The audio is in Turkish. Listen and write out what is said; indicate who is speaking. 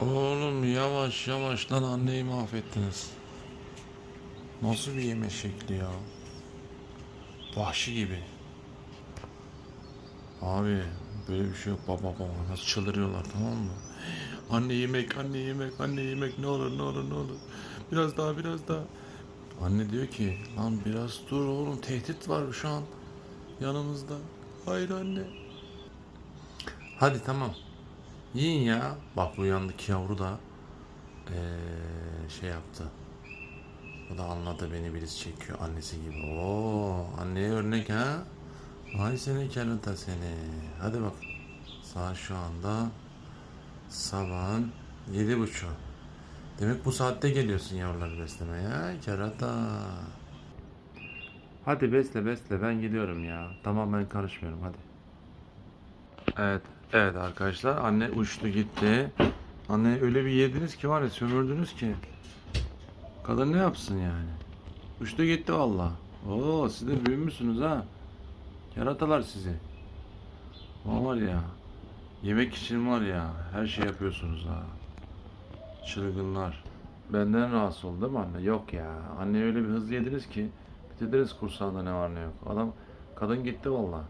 Speaker 1: Oğlum yavaş yavaş lan anneyi mahvettiniz. Nasıl bir yeme şekli ya? Vahşi gibi. Abi böyle bir şey yok baba baba nasıl çıldırıyorlar tamam mı? Anne yemek anne yemek anne yemek ne olur ne olur ne olur. Biraz daha biraz daha. Anne diyor ki lan biraz dur oğlum tehdit var şu an yanımızda. Hayır anne. Hadi tamam. Yiyin ya. Bak bu yandaki yavru da eee, şey yaptı. O da anladı beni birisi çekiyor annesi gibi. Oo, anneye örnek ha. Ay seni kerata seni. Hadi bak. Saat şu anda sabahın yedi buçuk. Demek bu saatte geliyorsun yavruları beslemeye ha kerata. Hadi besle besle ben gidiyorum ya. Tamam ben karışmıyorum hadi. Evet, evet arkadaşlar anne uçtu gitti. Anne öyle bir yediniz ki var ya sömürdünüz ki. Kadın ne yapsın yani? Uçtu gitti valla. Oo siz de büyümüşsünüz ha. Yaratalar sizi. Var ya. Yemek için var ya. Her şey yapıyorsunuz ha. Çılgınlar. Benden rahatsız oldu değil mi anne? Yok ya. Anne öyle bir hızlı yediniz ki. Bitirdiniz kursağında ne var ne yok. Adam kadın gitti valla.